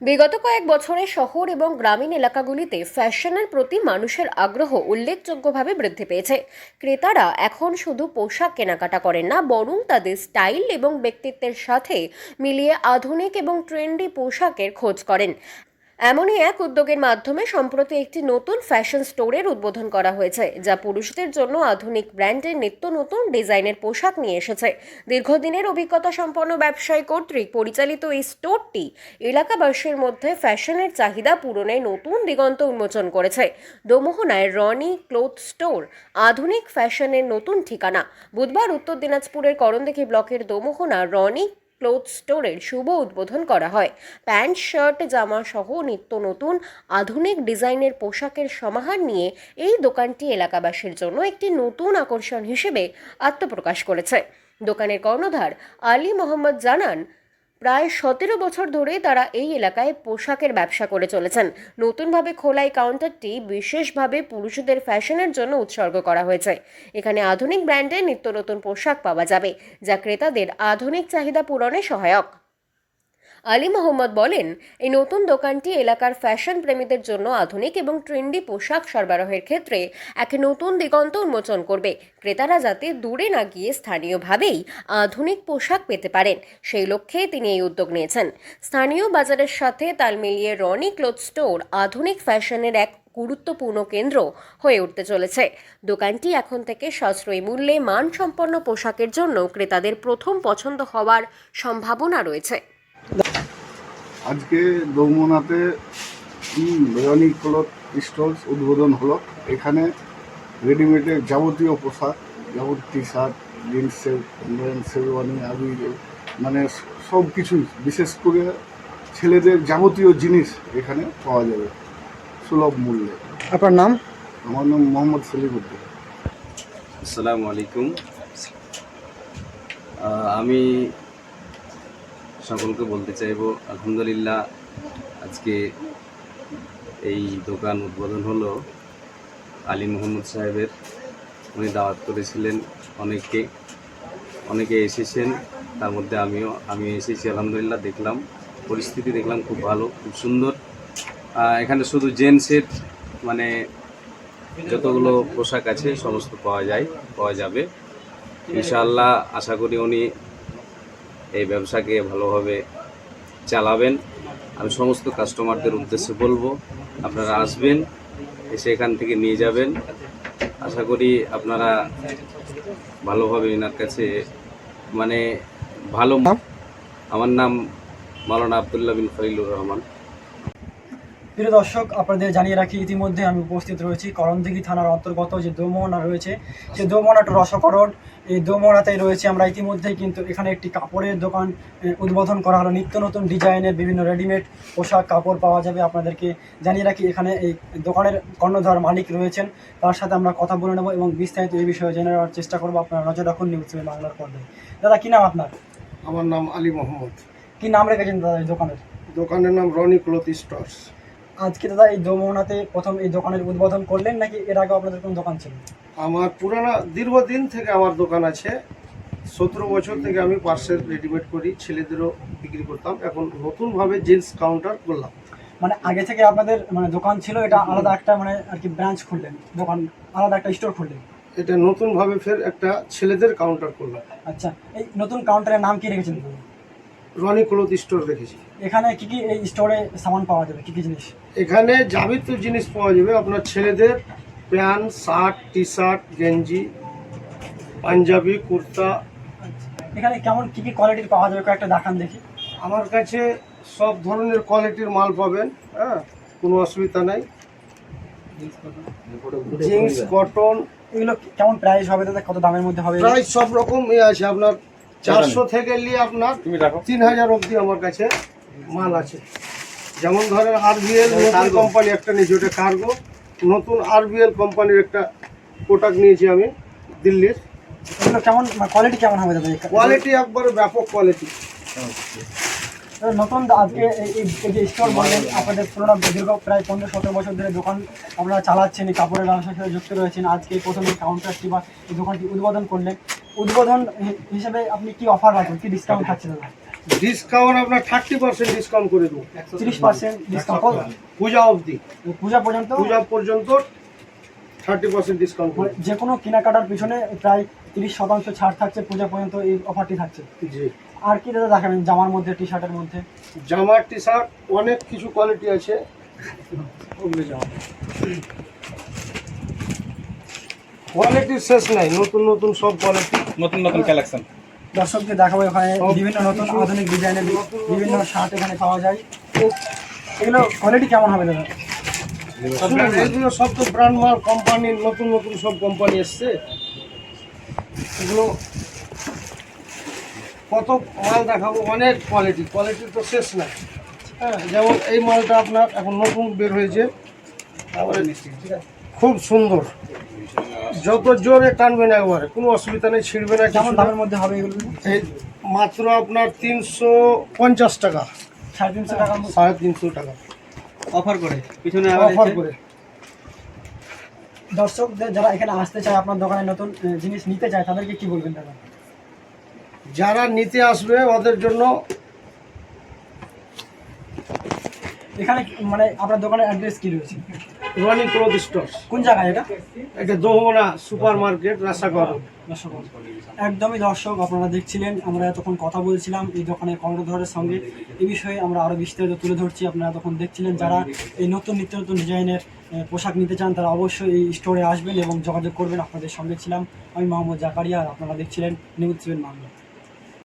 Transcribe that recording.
বিগত কয়েক বছরে শহর এবং গ্রামীণ এলাকাগুলিতে ফ্যাশনের প্রতি মানুষের আগ্রহ উল্লেখযোগ্যভাবে বৃদ্ধি পেয়েছে। ক্রেতারা এখন শুধু পোশাক কেনাকাটা করেন না, বরং তাদের স্টাইল এবং ব্যক্তিত্বের সাথে মিলিয়ে আধুনিক এবং ট্রেন্ডি পোশাকের খোঁজ করেন। এমনই এক উদ্যোগের মাধ্যমে সম্প্রতি একটি নতুন ফ্যাশন স্টোরের উদ্বোধন করা হয়েছে, যা পুরুষদের জন্য আধুনিক ব্র্যান্ডের নিত্য নতুন ডিজাইনের পোশাক নিয়ে এসেছে। দীর্ঘদিনের অভিজ্ঞতা সম্পন্ন ব্যবসায়ী কর্তৃক পরিচালিত এই স্টোরটি এলাকাবাসীর মধ্যে ফ্যাশনের চাহিদা পূরণে নতুন দিগন্ত উন্মোচন করেছে। দোমোহনায় রনি ক্লোথ স্টোর, আধুনিক ফ্যাশনের নতুন ঠিকানা। বুধবার উত্তর দিনাজপুরের করণদিঘি ব্লকের দোমোহনা রনি ক্লোথ স্টোরের শুভ উদ্বোধন করা হয়। প্যান্ট, শার্ট, জামা সহ নিত্য নতুন আধুনিক ডিজাইনের পোশাকের সমাহার নিয়ে এই দোকানটি এলাকাবাসীর জন্য একটি নতুন আকর্ষণ হিসেবে আত্মপ্রকাশ করেছে। দোকানের কর্ণধার আলী মোহাম্মদ জানান প্রায় সতেরো বছর ধরে তারা এই এলাকায় পোশাকের ব্যবসা করে চলেছেন। নতুনভাবে খোলা এই কাউন্টারটি বিশেষভাবে পুরুষদের ফ্যাশনের জন্য উৎসর্গ করা হয়েছে। এখানে আধুনিক ব্র্যান্ডের নিত্য নতুন পোশাক পাওয়া যাবে, যা ক্রেতাদের আধুনিক চাহিদা পূরণে সহায়ক। আলী মোহাম্মদ বলেন, এই নতুন দোকানটি এলাকার ফ্যাশন প্রেমীদের জন্য আধুনিক এবং ট্রেন্ডি পোশাক সরবরাহের ক্ষেত্রে এক নতুন দিগন্ত উন্মোচন করবে। ক্রেতারা যাতে দূরে না গিয়ে স্থানীয়ভাবেই আধুনিক পোশাক পেতে পারেন, সেই লক্ষ্যে তিনি এই উদ্যোগ নিয়েছেন। স্থানীয় বাজারের সাথে তাল মিলিয়ে রনি ক্লোথ স্টোর আধুনিক ফ্যাশনের এক গুরুত্বপূর্ণ কেন্দ্র হয়ে উঠতে চলেছে। দোকানটি এখন থেকে সাশ্রয়ী মূল্যে মানসম্পন্ন পোশাকের জন্য ক্রেতাদের প্রথম পছন্দ হওয়ার সম্ভাবনা রয়েছে। আজকে দৌমনাতে রনি ক্লথ স্টলস উদ্বোধন হলো। এখানে রেডিমেডের যাবতীয় পোশাক যেমন টি শার্ট জিন্সের শেরওয়ানি আবি মানে সব কিছুই বিশেষ করে ছেলেদের যাবতীয় জিনিস এখানে পাওয়া যাবে সুলভ মূল্যে। আপনার নাম? আমার নাম মোহাম্মদ সেলিমুদ্দিন আসসালামু আলাইকুম। আমি সকলকে বলতে চাইব, আলহামদুলিল্লাহ, আজকে এই দোকান উদ্বোধন হলো আলী মোহাম্মদ সাহেবের। উনি দাওয়াত করেছিলেন অনেককে, অনেকে এসেছেন, তার মধ্যে আমিও আমি এসেছি, আলহামদুলিল্লাহ, দেখলাম, পরিস্থিতি দেখলাম খুব ভালো, খুব সুন্দর। এখানে শুধু জেন্টসের মানে যতগুলো পোশাক আছে, সমস্ত পাওয়া যায়, পাওয়া যাবে। ইনশাআল্লাহ, আশা করি উনি এই ব্যবসাকে ভালোভাবে চালাবেন। আমি সমস্ত কাস্টমারদের উদ্দেশ্যে বলব, আপনারা আসবেন, এসে এখান থেকে নিয়ে যাবেন। আশা করি আপনারা ভালোভাবে এনার কাছে মানে ভালো আমার নাম মালানা আবদুল্লাহ বিন ফরিলুর রহমান। প্রিয় দর্শক আপনাদের জানিয়ে রাখি ইতিমধ্যে আমি উপস্থিত রয়েছি করণদিঘি থানার অন্তর্গত যে দোমোহনা রয়েছে সেই দোমোহনা টু রসকরণ। এই দোমোহনাতেই রয়েছে আমরা ইতিমধ্যেই কিন্তু এখানে একটি কাপড়ের দোকান উদ্বোধন করা হলো। নিত্য নতুন ডিজাইনের বিভিন্ন রেডিমেড পোশাক কাপড় পাওয়া যাবে আপনাদেরকে জানিয়ে রাখি এখানে এই দোকানের কর্ণধার মালিক রয়েছেন। তার সাথে আমরা কথা বলে নেব এবং বিস্তারিত এই বিষয়ে জেনে নেওয়ার চেষ্টা করব আপনারা নজর রাখুন নিউজ বাংলার পর্দায়। দাদা কী নাম আপনার? আমার নাম আলী মোহাম্মদ। কী নাম রেখেছেন দাদা এই দোকানের? দোকানের নাম রনি ক্লথ স্টোর্স। আজকে দাদা এই দোমোহনাতে প্রথম এই দোকানের উদ্বোধন করলেন নাকি এর আগে আপনাদের কোনো দোকান ছিল? আমার পুরানো দীর্ঘদিন থেকে আমার দোকান আছে। সতেরো বছর থেকে আমি পার্সেল রেডিমেড করি ছেলেদেরও বিক্রি করতাম। এখন নতুনভাবে জিন্স কাউন্টার করলাম। মানে আগে থেকে আপনাদের মানে দোকান ছিল এটা আলাদা একটা মানে আর কি ব্রাঞ্চ খুললেন দোকান আলাদা একটা স্টোর খুললেন? এটা নতুনভাবে ফের একটা ছেলেদের কাউন্টার করলাম। আচ্ছা এই নতুন কাউন্টারের নাম কি রেখেছেন? রনি ক্লথ স্টোর রেখেছি এখানে কি কি এই স্টোরে সামান পাওয়া যাবে? কি কি জিনিস? এখানে যাবতীয় জিনিস পাওয়া যাবে। আপনার ছেলেদের প্যান্ট শার্ট টি শার্ট গেঞ্জি পাঞ্জাবি কুর্তা। এখানে কেমন কি কি কোয়ালিটির পাওয়া যাবে? কয়েকটা দেখান দেখি। আমার কাছে সব ধরনের কোয়ালিটির মাল পাবেন হ্যাঁ? কোনো অসুবিধা নাই। Jeans cotton. এগুলো কেমন প্রাইস হবে? দাদা কত দামের মধ্যে হবে? প্রায় সব রকম আছে। আপনার চারশো থেকে নিয়ে আপনার তিন হাজার অবধি আমার কাছে মাল আছে। যেমন ধরেন আরবিএল নতুন কোম্পানি একটা নিয়েছি ওটা কার্গো নতুন আর আরবিএল কোম্পানির একটা প্রোডাক্ট নিয়েছি আমি দিল্লির। এগুলো কেমন কোয়ালিটি কেমন হবে দাদা? কোয়ালিটি একবারে ব্যাপক কোয়ালিটি নতুন আজকে এই- যে স্টোর বললেন আপনাদের পুরোনো দীর্ঘ প্রায় পনেরো সতেরো বছর ধরে দোকান আপনারা চালাচ্ছেন এই কাপড়ের ব্যবসার সাথে যুক্ত রয়েছেন। আজকে প্রথমে কাউন্টারটি বা এই দোকানটি উদ্বোধন করলেন উদ্বোধন হিসেবে আপনি কি অফার রাখবেন কি ডিসকাউন্ট থাকছে দাদা ডিসকাউন্ট আপনার থার্টি পার্সেন্ট ডিসকাউন্ট করে দেবো। তিরিশ পার্সেন্ট ডিসকাউন্ট পূজা অবধি। পূজা পর্যন্ত? পূজা পর্যন্ত থার্টি পার্সেন্ট ডিসকাউন্ট যে কোনো কেনাকাটার পিছনে প্রায় তিরিশ শতাংশ ছাড় থাকছে পূজা পর্যন্ত এই অফারটি থাকছে। জি। আর কি দাদা দেখাবেন জামার মধ্যে টি শার্টের মধ্যে? জামার টি শার্ট অনেক কিছু কোয়ালিটি আছে। কোয়ালিটির শেষ নাই নতুন নতুন সব কোয়ালিটি নতুন নতুন কালেকশন দর্শকদের দেখাবো এখানে বিভিন্ন নতুন আধুনিক ডিজাইনের বিভিন্ন শার্ট এখানে পাওয়া যায়। এগুলো কোয়ালিটি কেমন হবে দাদা? এগুলো সব তো ব্র্যান্ড মাল কোম্পানির নতুন নতুন সব কোম্পানি এসছে। এগুলো কত মাল দেখাবো? অনেক কোয়ালিটি কোয়ালিটি তো শেষ নাই। হ্যাঁ যেমন এই মালটা আপনার এখন নতুন বের হয়েছে। তারপরে খুব সুন্দর। যত জোরে টানবেন একবারে কোনো অসুবিধা নেই ছিঁড়বে না কেমন দামের মধ্যে হবে এগুলো? এই মাত্র আপনার তিনশো পঞ্চাশ টাকা। সাড়ে তিনশো মধ্যে? সাড়ে তিনশো টাকা। অফার করে? পিছনে অফার করে। দর্শকদের যারা এখানে আসতে চায় আপনার দোকানে নতুন জিনিস নিতে চায় তাদেরকে কি বলবেন দাদা? যারা নিতে আসবে ওদের জন্য এখানে মানে আপনার দোকানের অ্যাড্রেস কি রয়েছে? রনি ক্লথ স্টোর কোন জায়গায় এটা? এটা দোহমনা সুপার মার্কেট রাসাগর একদমই দর্শক আপনারা দেখছিলেন আমরা তখন কথা বলছিলাম এই দোকানের কর্ণধরের সঙ্গে। এই বিষয়ে আমরা আরও বিস্তারিত তুলে ধরছি আপনারা তখন দেখছিলেন যারা এই নতুন নিত্য নতুন ডিজাইনের পোশাক নিতে চান তারা অবশ্যই এই স্টোরে আসবেন এবং যোগাযোগ করবেন। আপনাদের সঙ্গে ছিলাম আমি মোহাম্মদ জাকারিয়া আর আপনারা দেখছিলেন নিউজ সেভেন বাংলা